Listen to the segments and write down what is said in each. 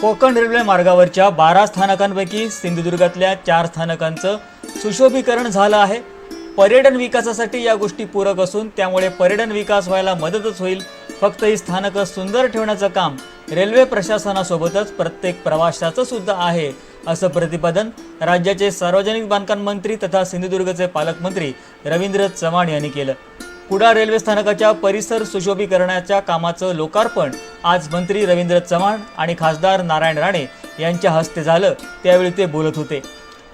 Konkan railway मार्गावरच्या बारा स्थानकांपैकी सिंधुदुर्गातल्या चार स्थानकांचं सुशोभीकरण झालं आहे. पर्यटन विकासासाठी या गोष्टी पूरक असून त्यामुळे पर्यटन विकास व्हायला मदतच होईल. फक्त ही स्थानकं सुंदर ठेवण्याचं काम रेल्वे प्रशासनासोबतच प्रत्येक प्रवाशाचं सुद्धा आहे असं प्रतिपादन राज्याचे सार्वजनिक बांधकाम मंत्री तथा सिंधुदुर्गचे पालकमंत्री रवींद्र चव्हाण यांनी केलं. कुडाळ रेल्वे स्थानकाच्या परिसर सुशोभीकरणाच्या कामाचं लोकार्पण आज मंत्री रवींद्र चव्हाण आणि खासदार नारायण राणे यांच्या हस्ते झालं त्यावेळी ते बोलत होते.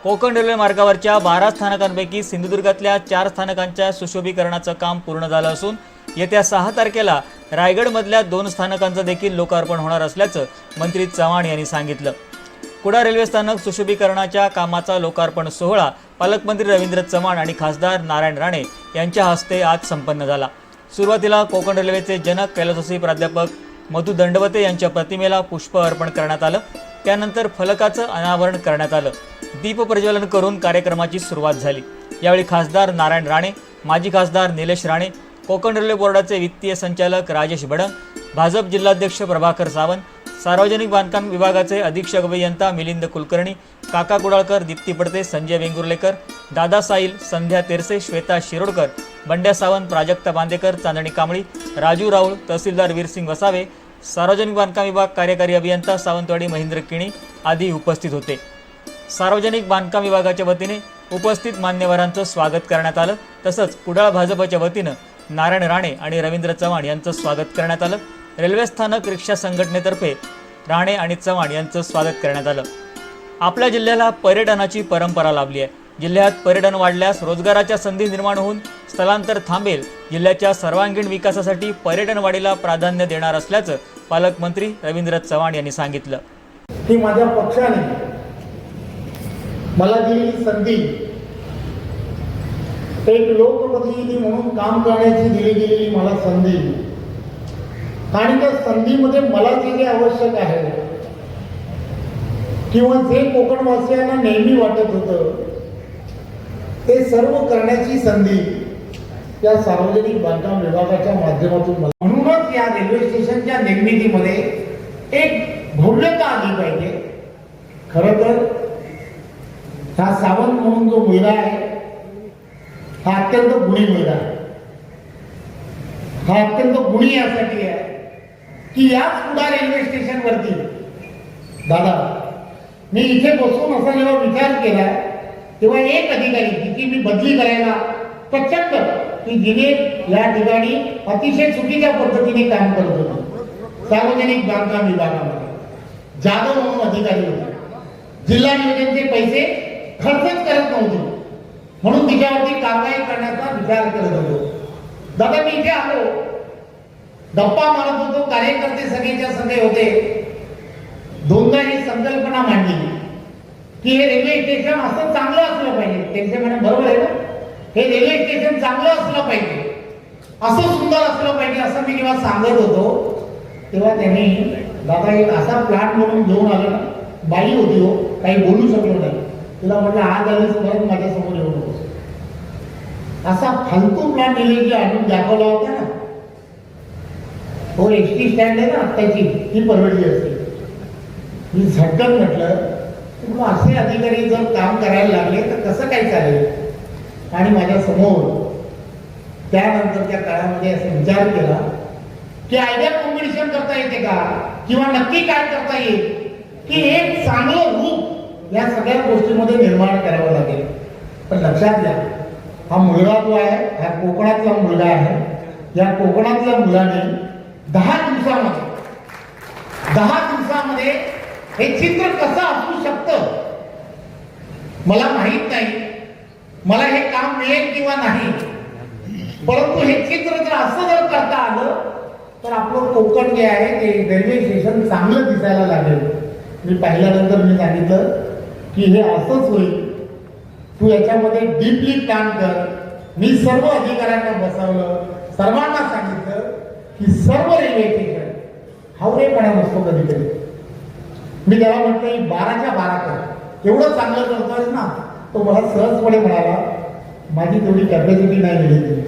कोकण रेल्वे मार्गावरच्या बारा स्थानकांपैकी सिंधुदुर्गातल्या चार स्थानकांच्या सुशोभीकरणाचं काम पूर्ण झालं असून येत्या सहा तारखेला रायगडमधल्या दोन स्थानकांचं देखील लोकार्पण होणार असल्याचं मंत्री चव्हाण यांनी सांगितलं. कुडा रेल्वे स्थानक सुशोभीकरणाच्या कामाचा लोकार्पण सोहळा पालकमंत्री रवींद्र चव्हाण आणि खासदार नारायण राणे यांच्या हस्ते आज संपन्न झाला. सुरुवातीला कोकण रेल्वेचे जनक कैलासोसी प्राध्यापक मधु दंडवते यांच्या प्रतिमेला पुष्प अर्पण करण्यात आलं. त्यानंतर फलकाचं अनावरण करण्यात आलं. दीपप्रज्वलन करून कार्यक्रमाची सुरुवात झाली. यावेळी खासदार नारायण राणे माजी खासदार निलेश राणे कोकण रेल्वे बोर्डाचे वित्तीय संचालक राजेश भडंग भाजप जिल्हाध्यक्ष प्रभाकर सावंत सार्वजनिक बांधकाम विभागाचे अधीक्षक अभियंता मिलिंद कुलकर्णी काका कुडाळकर दीप्ती पडते संजय वेंगुर्लेकर दादा साईल संध्या तेरसे श्वेता शिरोडकर बंड्या सावंत प्राजक्ता बांदेकर चांदणी कांबळी राजू राऊळ तहसीलदार वीरसिंग वसावे सार्वजनिक बांधकाम विभाग कार्यकारी अभियंता सावंतवाडी महेंद्र किणी आदी उपस्थित होते. सार्वजनिक बांधकाम विभागाच्या वतीने उपस्थित मान्यवरांचं स्वागत करण्यात आलं. तसंच कुडाळ भाजपच्या वतीनं नारायण राणे आणि रवींद्र चव्हाण यांचं स्वागत करण्यात आलं. रेल्वे स्थानक रिक्षा संघटनेतर्फे राणे आणि चव्हाण यांचं स्वागत करण्यात आलं. आपल्या जिल्ह्याला पर्यटनाची परंपरा लाभली आहे. जिल्ह्यात पर्यटन वाढल्यास रोजगाराच्या संधी निर्माण होऊन स्थलांतर थांबेल. जिल्ह्याच्या सर्वांगीण विकासासाठी पर्यटन वाढीला प्राधान्य देणार असल्याचं पालकमंत्री रवींद्र चव्हाण यांनी सांगितलं. ही माझ्या पक्षाने मला दिलेली संधी एक लोकप्रतिनिधी म्हणून काम करण्याची दिली गेलेली मला संधी आणि त्या संधीमध्ये मला जे जे आवश्यक आहे किंवा जे कोकणवासियांना नेहमी वाटत होतं ते सर्व करण्याची संधी या सार्वजनिक बांधकाम विभागाच्या माध्यमातून मला म्हणूनच या रेल्वे स्टेशनच्या निर्मितीमध्ये एक भव्यता आली पाहिजे. खर तर हा सावंत म्हणून जो मुलगा आहे हा अत्यंत गुणी मुलगा आहे. हा अत्यंत गुणी यासाठी आहे. की याच कुडा रेल्वे स्टेशनवरती दादा मी इथे बसून असा जेव्हा विचार केला तेव्हा एक अधिकारी जिची मी बदली करायला प्रचंड की जिने या ठिकाणी अतिशय चुकीच्या पद्धतीने काम करत होते. सार्वजनिक बांधकाम विभागामध्ये. जाधव म्हणून अधिकारी होते. जिल्हा नियोजनचे पैसे खर्चच करत नव्हते. म्हणून तिच्यावरती कारवाई करण्याचा विचार करत होतो. दादा मी इथे आलो. गप्पा मारत होतो कार्यकर्ते सगळेच्या सगळे होते. दोनदा ही संकल्पना मांडली की हे रेल्वे स्टेशन असं चांगलं असलं पाहिजे. त्यांचे म्हणे बरोबर आहे ना? हे रेल्वे स्टेशन चांगलं असलं पाहिजे. असं सुंदर असलं पाहिजे असं मी जेव्हा सांगत होतो तेव्हा त्यांनी दादा एक असा प्लॅन म्हणून घेऊन आलो ना बाई होती हो काही बोलू शकलो नाही. तुला म्हटलं आज आलीस परत माझ्यासमोर येऊ असा फालतू प्लॅन दिले आणून दाखवला होता ना. हो एस टी स्टँड आहे ना आत्ताची. ती परवडली असते. मी झटकन म्हटलं की मग असे अधिकारी जर काम करायला लागले तर कसं काय चालेल? आणि माझ्यासमोर त्यानंतरच्या काळामध्ये असा विचार केला की आयडिया कॉम्पिटिशन करता येते का? किंवा नक्की काय करता येईल? की एक चांगलं रूप या सगळ्या गोष्टीमध्ये निर्माण करावं लागेल. पण लक्षात घ्या हा मुलगा जो आहे हा कोकणातला मुलगा आहे. या कोकणातल्या मुलाने दहा दिवसामध्ये. दहा दिवसामध्ये हे चित्र कसं असू शकतं? मला माहीत नाही. मला हे काम मिळेल किंवा नाही. परंतु हे चित्र जर असं जर करता आलं तर आपलं कोकण जे आहे ते रेल्वे स्टेशन चांगलं दिसायला लागेल. मी पाहिल्यानंतर मी सांगितलं की हे असंच होईल. तू याच्यामध्ये डीपली प्लॅन कर. मी सर्व अधिकाऱ्यांना बसवलं. सर्वांना सांगितलं. की सर्व रेल्वे स्टेशन हावरेपणा नसतो कधी कधी मी त्याला म्हटलं बाराच्या बारा कर. एवढं चांगलं करतोय ना तो मला सहजपणे म्हणाला माझी तेवढी कॅपॅसिटी नाही मिळेल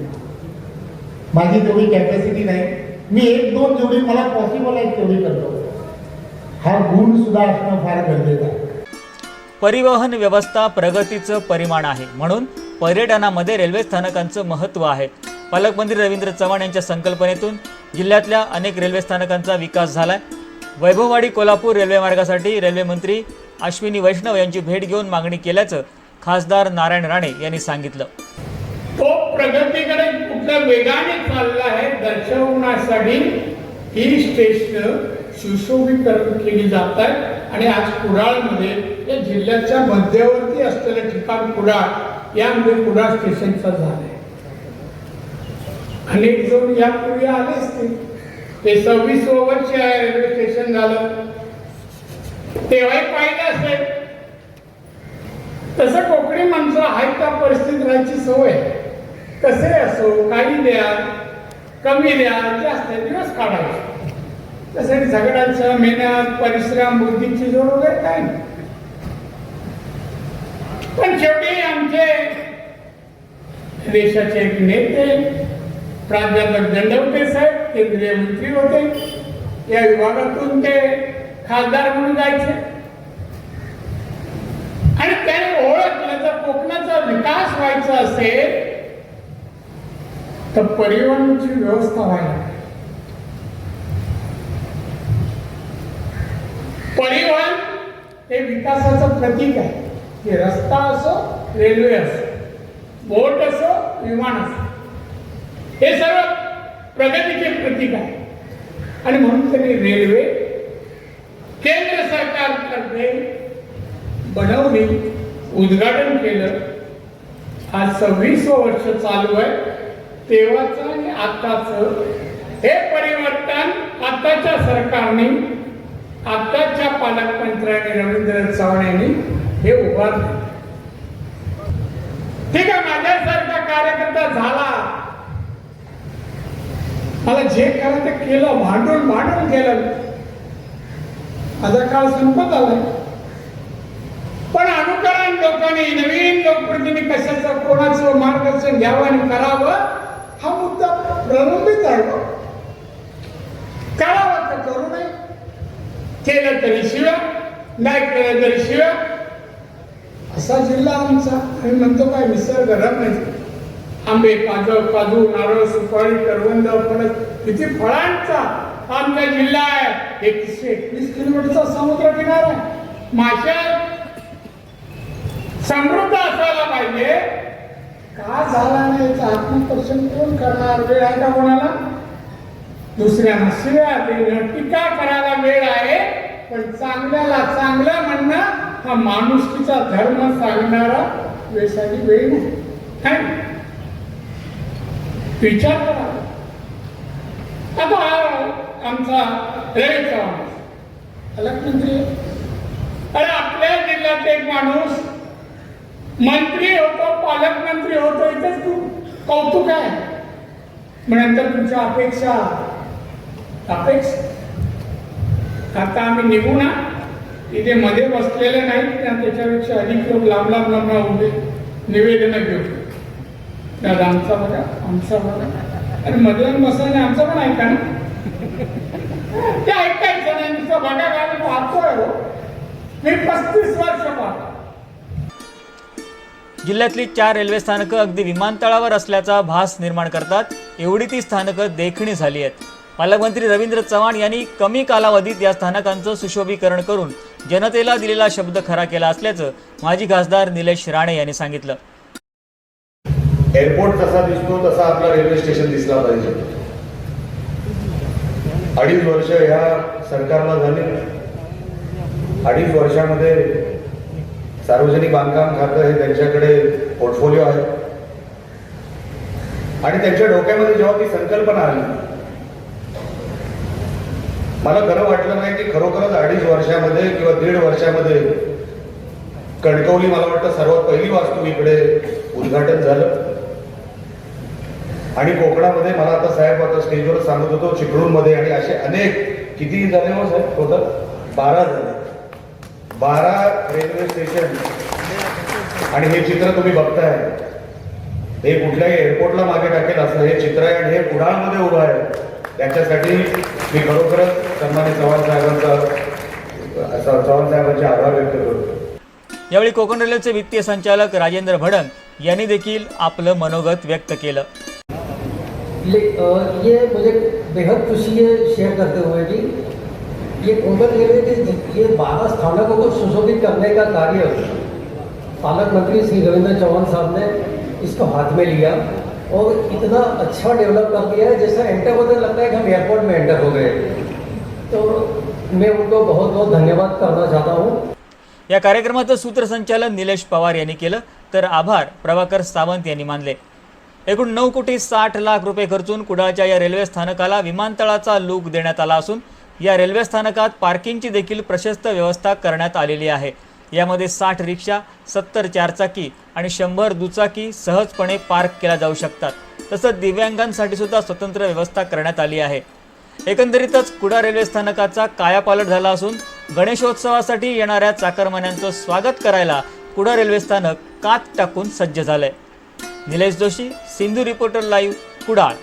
माझी तेवढी कॅपॅसिटी नाही. मी एक दोन जेवढी मला पॉसिबल आहे तेवढी करतो. हा गुण सुद्धा असणं फार गरजेचं आहे. परिवहन व्यवस्था प्रगतीचं परिमाण आहे. म्हणून पर्यटनामध्ये रेल्वे स्थानकांचं महत्त्व आहे. पालकमंत्री रवींद्र चव्हाण यांच्या संकल्पनेतून जिल्ह्यातल्या अनेक रेल्वे स्थानकांचा विकास झाला आहे वैभववाडी कोल्हापूर रेल्वे मार्गासाठी रेल्वे मंत्री अश्विनी वैष्णव यांची भेट घेऊन मागणी केल्याचं खासदार नारायण राणे यांनी सांगितलं. तो प्रगतीकडे कुठल्या वेगाने चालला आहे दर्शवण्यासाठी ही स्टेशन सुशोभीकरण केली जात आहे आणि आज कुडाळमध्ये या जिल्ह्याच्या मध्यवर्ती असलेलं ठिकाण कुडाळ यामध्ये म्हणजे कुडाळ स्टेशनचा झालं आहे. अनेक जण यापूर्वी आले असते. ते सव्वीस वर्ष आहे रेल्वे स्टेशन झालं. तेव्हाही पाहिलं असेल. तसं कोकणी माणसं आहेत त्या परिस्थितीत राहायची सवय. कसे असो काही द्या कमी द्या जास्त दिवस काढावे. तसे झगडायचं मेहनत परिश्रम बुद्धीची जोड वगैरे काय नाही. पण शेवटी आमचे देशाचे एक नेते प्राध्यापक दंडवते साहेब केंद्रीय मंत्री होते. या विभागातून ते खासदार म्हणून जायचे. आणि त्याने ओळखलं जर कोकणाचा विकास व्हायचा असेल तर परिवहनची व्यवस्था व्हायला परिवहन हे विकासाचं प्रतीक आहे. हे रस्ता असो रेल्वे असो बोट असो विमान असो. हे सर्व प्रगतीचे प्रतीक आहे. आणि म्हणून त्यांनी रेल्वे केंद्र सरकारतर्फे बनवली उद्घाटन केलं. आज सव्वीस वर्ष चालू आहे. तेव्हाचं आणि आत्ताचं हे परिवर्तन आताच्या सरकारने आताच्या पालकमंत्र्यांनी रवींद्र चव्हाण यांनी हे उभारलं. ठीक आहे माझ्यासारखा कार्यकर्ता झाला. मला जे करा ते केलं भांडून भांडून केलं. माझा काळ संपत आलाय पण अनुकरण लोकांनी नवीन लोकप्रतिनिधी कशाचं कोणाचं मार्गदर्शन घ्यावं आणि करावं हा मुद्दा प्रलंबित आहे. करावं तर करू नये. केलं तरी शिव्या नाही केलं तरी शिवाय. असा जिल्हा आमचा आणि म्हणतो काय निसर्ग नाही आंबे काजू काजू नारळ सुपारी करवंद फणस किती फळांचा आमचा जिल्हा आहे एकशे एकवीस किलोमीटरचा समुद्र किनारा आहे. समृद्ध असायला पाहिजे. का झाला नाही याचं आत्मपरीक्षण कोण करणार? वेळ आहे का कोणाला? दुसऱ्यांना शिव्या देणं टीका करायला वेळ आहे पण चांगल्याला चांगलं म्हणणं हा माणुसकीचा धर्म सांगणारा वेशाची वेळ नाही. विचार करा. आता हा आमचा रवी चव्हाण पालकमंत्री अरे आपल्या जिल्ह्यात एक माणूस मंत्री होतो पालकमंत्री होतो इथेच तू कौतुक आहे. मग नंतर तुमच्या अपेक्षा. अपेक्षा. आता आम्ही निघू ना. इथे मध्ये बसलेले नाहीत त्याच्यापेक्षा अधिक लोक लांब लांब लांब लांब उभे. निवेदन घेऊ. त्यात आमचा बघा आमचा बघा. अरे मध्ये येऊन आमचं पण ऐका ना. ते ऐकायचं नाही नुसतं बघा गाडी पाहतोय हो. मी पस्तीस वर्ष पाहतो. जिल्ह्यातली चार रेल्वे स्थानकं अगदी विमानतळावर असल्याचा भास निर्माण करतात. एवढी ती स्थानकं देखणी झाली आहेत. पालकमंत्री रवींद्र चव्हाण यांनी कमी कालावधीत या स्थानकांचं सुशोभीकरण करून जनतेला दिलेला शब्द खरा केला असल्याचं माजी खासदार निलेश राणे यांनी सांगितलं. एअरपोर्ट जसा दिसतो तसा आपला रेल्वे स्टेशन दिसला पाहिजे. अडीच वर्ष ह्या सरकारला झाले अडीच वर्षामध्ये सार्वजनिक बांधकाम खातं हे त्यांच्याकडे पोर्टफोलिओ आहे. आणि त्यांच्या डोक्यामध्ये जेव्हा ती संकल्पना आली मला खरं वाटलं नाही की खरोखरच अडीच वर्षामध्ये किंवा दीड वर्षामध्ये कणकवली मला वाटतं सर्वात पहिली वास्तू इकडे उद्घाटन झालं. आणि कोकणामध्ये मला आता साहेब आता स्टेजवर सांगत होतो चिपळूणमध्ये आणि असे अनेक किती झाले मग साहेब टोटल बारा झाले. बारा रेल्वे स्टेशन. आणि हे चित्र तुम्ही बघताय. हे कुठल्याही एअरपोर्टला मागे टाकेल असं हे चित्र आहे आणि हे कुडाळमध्ये उभं आहे. त्याच्यासाठी मी खरोखरच सन्मानित चव्हाण साहेबांचा चव्हाण साहेबांचे आभार व्यक्त करतो. यावेळी कोकण रेल्वेचे वित्तीय संचालक राजेंद्र भडंग यांनी देखील आपलं मनोगत व्यक्त केलं. ले ये मुझे बेहद खुशी है शेयर करते हुए कि ये कोंकण रेलवे के ये बारह स्थानकों को सुशोभित करने का कार्य पालक मंत्री श्री रविंद्र चौहान साहब ने इसको हाथ में लिया और इतना अच्छा डेवलप कर दिया है जैसा एंटर होते लगता है कि हम एयरपोर्ट में एंटर हो गए। तो मैं उनको बहुत बहुत धन्यवाद करना चाहता हूँ। या कार्यक्रमाचं सूत्रसंचालन निलेश पवार यांनी केलं तर आभार प्रभाकर सावंत यांनी मानले. एकूण नऊ कोटी साठ लाख रुपये खर्चून कुडाळच्या या रेल्वे स्थानकाला विमानतळाचा लूक देण्यात आला असून या रेल्वे स्थानकात पार्किंगची देखील प्रशस्त व्यवस्था करण्यात आलेली आहे. यामध्ये साठ रिक्षा सत्तर चारचाकी आणि शंभर दुचाकी सहजपणे पार्क केल्या जाऊ शकतात. तसंच दिव्यांगांसाठी सुद्धा स्वतंत्र व्यवस्था करण्यात आली आहे. एकंदरीतच कुडा रेल्वे स्थानकाचा कायापालट झाला असून गणेशोत्सवासाठी येणाऱ्या चाकरमान्यांचं स्वागत करायला कुडा रेल्वे स्थानक कात टाकून सज्ज झालंय. Nilesh Joshi Sindhu reporter live Kudal.